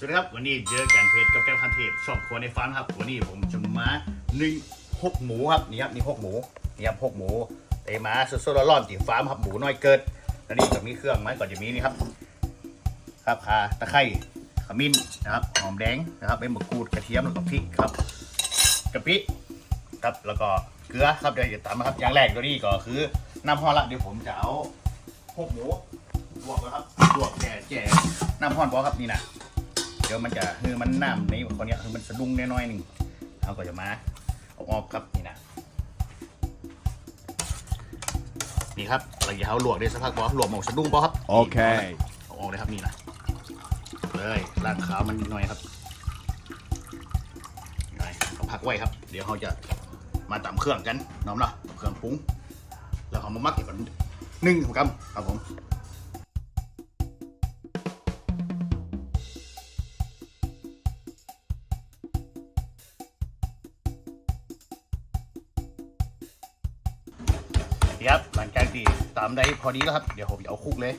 สวัสดีครับวันนี้เจอกันเพจกับแก้วคันเทพชอบครัวในฝันครับ วันนี้ผมจะมาหนึ่งหกหมูครับนี่ครับนี่หกหมูนี่ครับหกหมูเตมาสดๆร้อนๆตีฟาร์มครับหมูน้อยเกิดแล้วนี่ก็มีเครื่องไหมก่อนจะมีนี่ครับครับข่าตะไคร้ขมิ้นนะครับหอมแดงนะครับใบมะกรูดกระเทียมแล้วก็พริกครับกะปิครับแล้วก็เกลือครับเดี๋ยวจะตามนะครับอย่างแรกตัวนี้ก็คือน้ำห่อละเดี๋ยวผมจะเอาหกหมูลวกนะครับลวกแก่แก่น้ำห่อนพอครับนี่นะ เดี๋ยวมันจะคือมันน้ำในคนเนี้ยคือมันสะดุ้งน้อยๆหนึ่งเราก็จะมาเอาออกครับนี่นะนี่ครับเราจะเอาลวกได้สักพักพอลวกหมกสะดุ้งพอครับ Okay. เอาออกเลยครับนี่นะเลยล้างขาวมันนิดหน่อยครับหน่อยเอาพักไว้ครับ เดี๋ยวเราจะมาตำเครื่องกันน้องเนาะตำเครื่องปรุงแล้วเขามามักอีกก่อนหนึ่งครับครับผม ครับหลังจากที่ตามได้พอดีแล้วครับ เดี๋ยวผมจะเอาคุกเลย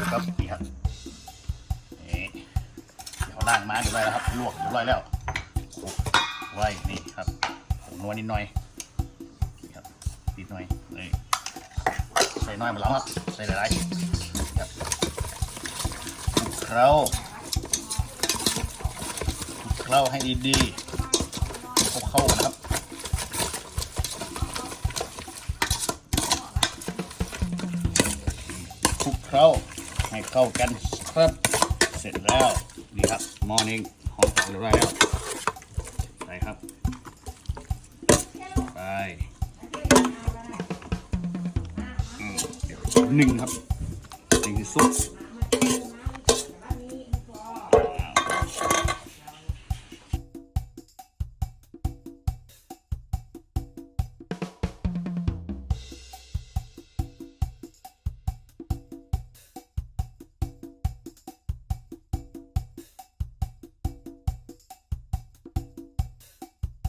นะครับนี่ครับนี่เดี๋ยวล่างมาเรียบร้อยแล้วครับลวกเรียบร้อยแล้วไว้นี่ครับผงนวนิดหน่อยนี่ครับนิดหน่อยนี่ใส่น้อยมาแล้วครับใส่หลายๆครับเคล้าเคล้าให้ดีๆเข้ากันนะครับ คลุก เคล้าให้เข้ากันครับเสร็จแล้วนี่ครับหม้อนี้หอมเรียบร้อยแล้วใส่ครับไปเดี๋ยวหนึ่งครับหนึ่งซุป